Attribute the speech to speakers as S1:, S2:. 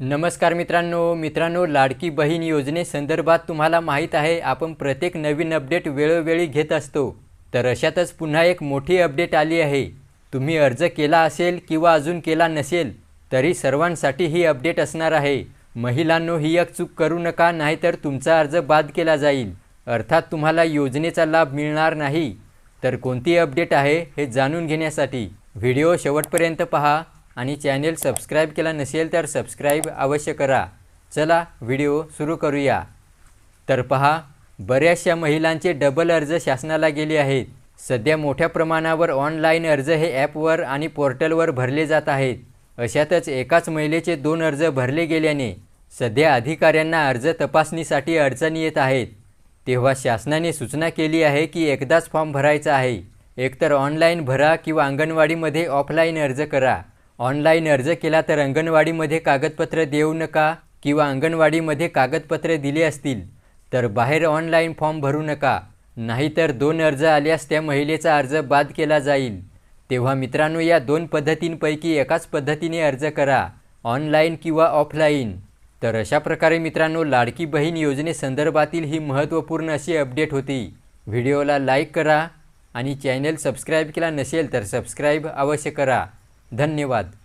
S1: नमस्कार मित्रांनो मित्रांनो लाडकी बहीण योजनेसंदर्भात तुम्हाला माहीत आहे आपण प्रत्येक नवीन अपडेट वेळोवेळी घेत असतो. तर अशातच पुन्हा एक मोठी अपडेट आली आहे. तुम्ही अर्ज केला असेल किंवा अजून केला नसेल तरी सर्वांसाठी ही अपडेट असणार आहे. महिलांनो ही एक चूक करू नका नाहीतर तुमचा अर्ज बाद केला जाईल. अर्थात तुम्हाला योजनेचा लाभ मिळणार नाही. तर कोणती अपडेट आहे हे जाणून घेण्यासाठी व्हिडिओ शेवटपर्यंत पहा. आणि चॅनेल सबस्क्राईब केला नसेल तर सबस्क्राईब अवश्य करा. चला व्हिडिओ सुरू करूया. तर पहा बऱ्याचशा महिलांचे डबल अर्ज शासनाला गेले आहेत. सध्या मोठ्या प्रमाणावर ऑनलाईन अर्ज हे ॲपवर आणि पोर्टलवर भरले जात आहेत. अशातच एकाच महिलेचे दोन अर्ज भरले गेल्याने सध्या अधिकाऱ्यांना अर्ज तपासणीसाठी अडचणी येत आहेत. तेव्हा शासनाने सूचना केली आहे की एकदाच फॉर्म भरायचा आहे. एकतर ऑनलाईन भरा किंवा अंगणवाडीमध्ये ऑफलाईन अर्ज करा. ऑनलाईन अर्ज केला तर अंगणवाडीमध्ये कागदपत्र देऊ नका किंवा अंगणवाडीमध्ये कागदपत्रे दिली असतील तर बाहेर ऑनलाईन फॉर्म भरू नका. नाहीतर दोन अर्ज आल्यास त्या महिलेचा अर्ज बाद केला जाईल. तेव्हा मित्रांनो या दोन पद्धतींपैकी एकाच पद्धतीने अर्ज करा ऑनलाईन किंवा ऑफलाईन. तर अशा प्रकारे मित्रांनो लाडकी बहीण योजनेसंदर्भातील ही महत्त्वपूर्ण अशी अपडेट होती. व्हिडिओला लाईक करा आणि चॅनेल सबस्क्राईब केला नसेल तर सबस्क्राईब अवश्य करा. धन्यवाद.